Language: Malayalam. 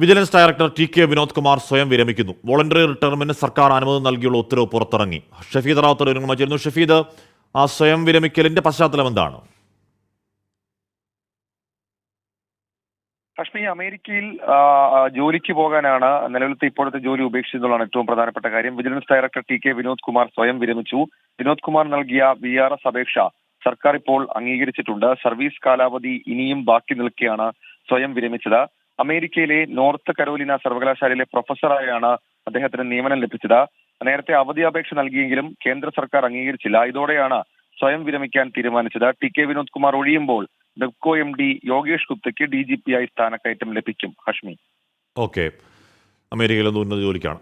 Vigilance director T K Vinod Kumar സ്വയം വിരമിക്കുന്നു. വോളണ്ടറി റിട്ടയർമെന്റ് സർക്കാർ അനുമതി നൽകിയുള്ള ഉത്തരവ് പുറത്തിറങ്ങി. ഷഫീദ് റാവത്തർ ചേരുന്നു ഷഫീദ് ആ സ്വയം വിരമിക്കലിന്റെ പശ്ചാത്തലം എന്താണ്? കശ്മീർ അമേരിക്കയിൽ ജോലിക്ക് പോകാനാണ് നിലവിലത്തെ ഇപ്പോഴത്തെ ജോലി ഉപേക്ഷിച്ചതുള്ളതാണ് ഏറ്റവും പ്രധാനപ്പെട്ട കാര്യം. Vigilance director T K Vinod Kumar സ്വയം വിരമിച്ചു. വിനോദ് കുമാർ നൽകിയ വി ആർ എസ് അപേക്ഷ സർക്കാർ ഇപ്പോൾ അംഗീകരിച്ചിട്ടുണ്ട്. സർവീസ് കാലാവധി ഇനിയും ബാക്കി നിൽക്കെയാണ് സ്വയം വിരമിച്ചത്. അമേരിക്കയിലെ നോർത്ത് കരോലിന സർവകലാശാലയിലെ പ്രൊഫസറായാണ് അദ്ദേഹത്തിന് നിയമനം ലഭിച്ചത്. നേരത്തെ അവധി അപേക്ഷ നൽകിയെങ്കിലും കേന്ദ്ര സർക്കാർ അംഗീകരിച്ചില്ല. ഇതോടെയാണ് സ്വയം വിരമിക്കാൻ തീരുമാനിച്ചത്. ടി കെ വിനോദ് കുമാർ ഒഴിയുമ്പോൾ ഡെപ്കോ എം ഡി യോഗേഷ് ഗുപ്തയ്ക്ക് ഡി ജി പി ആയി സ്ഥാനക്കയറ്റം ലഭിക്കും. ഹഷ്മി. ഓക്കെ. അമേരിക്കയിലെ ഉന്നത ജോലിക്കാണ്.